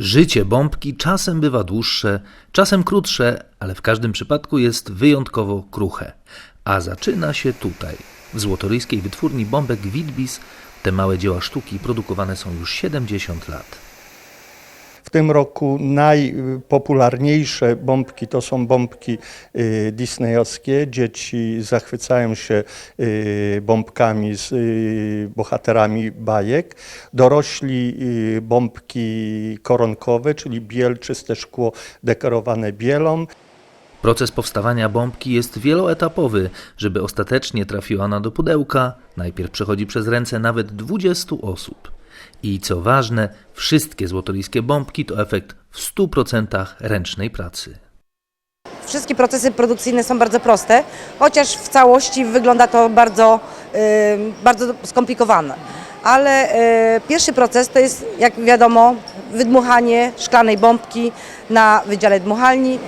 Życie bombki czasem bywa dłuższe, czasem krótsze, ale w każdym przypadku jest wyjątkowo kruche. A zaczyna się tutaj. W złotoryjskiej wytwórni bombek Witbis te małe dzieła sztuki produkowane są już 70 lat. W tym roku najpopularniejsze bombki to są bombki y, disneyowskie. Dzieci zachwycają się y, bombkami z y, bohaterami bajek. Dorośli bombki koronkowe, czyli biel, czyste szkło dekorowane bielą. Proces powstawania bombki jest wieloetapowy. Żeby ostatecznie trafiła ona do pudełka, najpierw przechodzi przez ręce nawet 20 osób. I co ważne, wszystkie złotoryjskie bombki to efekt w 100% ręcznej pracy. Wszystkie procesy produkcyjne są bardzo proste, chociaż w całości wygląda to bardzo, y, bardzo skomplikowane. Ale y, pierwszy proces to jest, jak wiadomo, wydmuchanie szklanej bombki na wydziale dmuchalni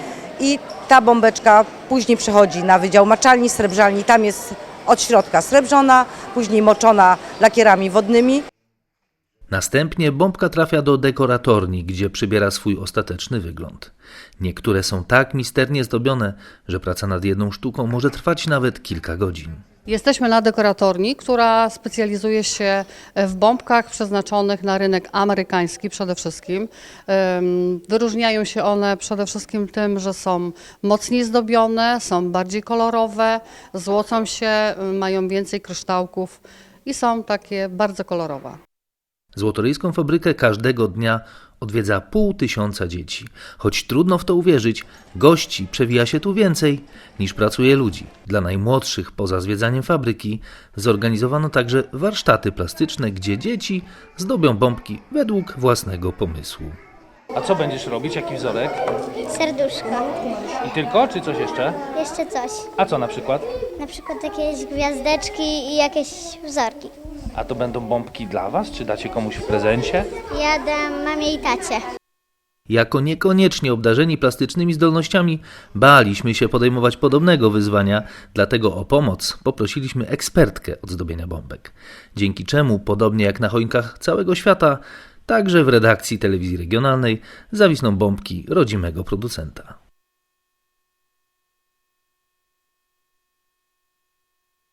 i ta bombeczka później przechodzi na wydział maczalni, srebrzalni. Tam jest od środka srebrzona, później moczona lakierami wodnymi. Następnie bombka trafia do dekoratorni, gdzie przybiera swój ostateczny wygląd. Niektóre są tak misternie zdobione, że praca nad jedną sztuką może trwać nawet kilka godzin. Jesteśmy na dekoratorni, która specjalizuje się w bombkach przeznaczonych na rynek amerykański przede wszystkim. Wyróżniają się one przede wszystkim tym, że są mocniej zdobione, są bardziej kolorowe, złocą się, mają więcej kryształków i są takie bardzo kolorowe. Złotoryjską fabrykę każdego dnia odwiedza pół tysiąca dzieci. Choć trudno w to uwierzyć, gości przewija się tu więcej niż pracuje ludzi. Dla najmłodszych poza zwiedzaniem fabryki zorganizowano także warsztaty plastyczne, gdzie dzieci zdobią bombki według własnego pomysłu. A co będziesz robić? Jaki wzorek? Serduszko. I tylko, czy coś jeszcze? Jeszcze coś. A co na przykład? Na przykład jakieś gwiazdeczki i jakieś wzorki. A to będą bombki dla was, czy dacie komuś w prezencie? Ja dam mamie i tacie. Jako niekoniecznie obdarzeni plastycznymi zdolnościami, baliśmy się podejmować podobnego wyzwania, dlatego o pomoc poprosiliśmy ekspertkę od zdobienia bombek. Dzięki czemu, podobnie jak na choinkach całego świata, także w redakcji telewizji regionalnej zawisną bombki rodzimego producenta.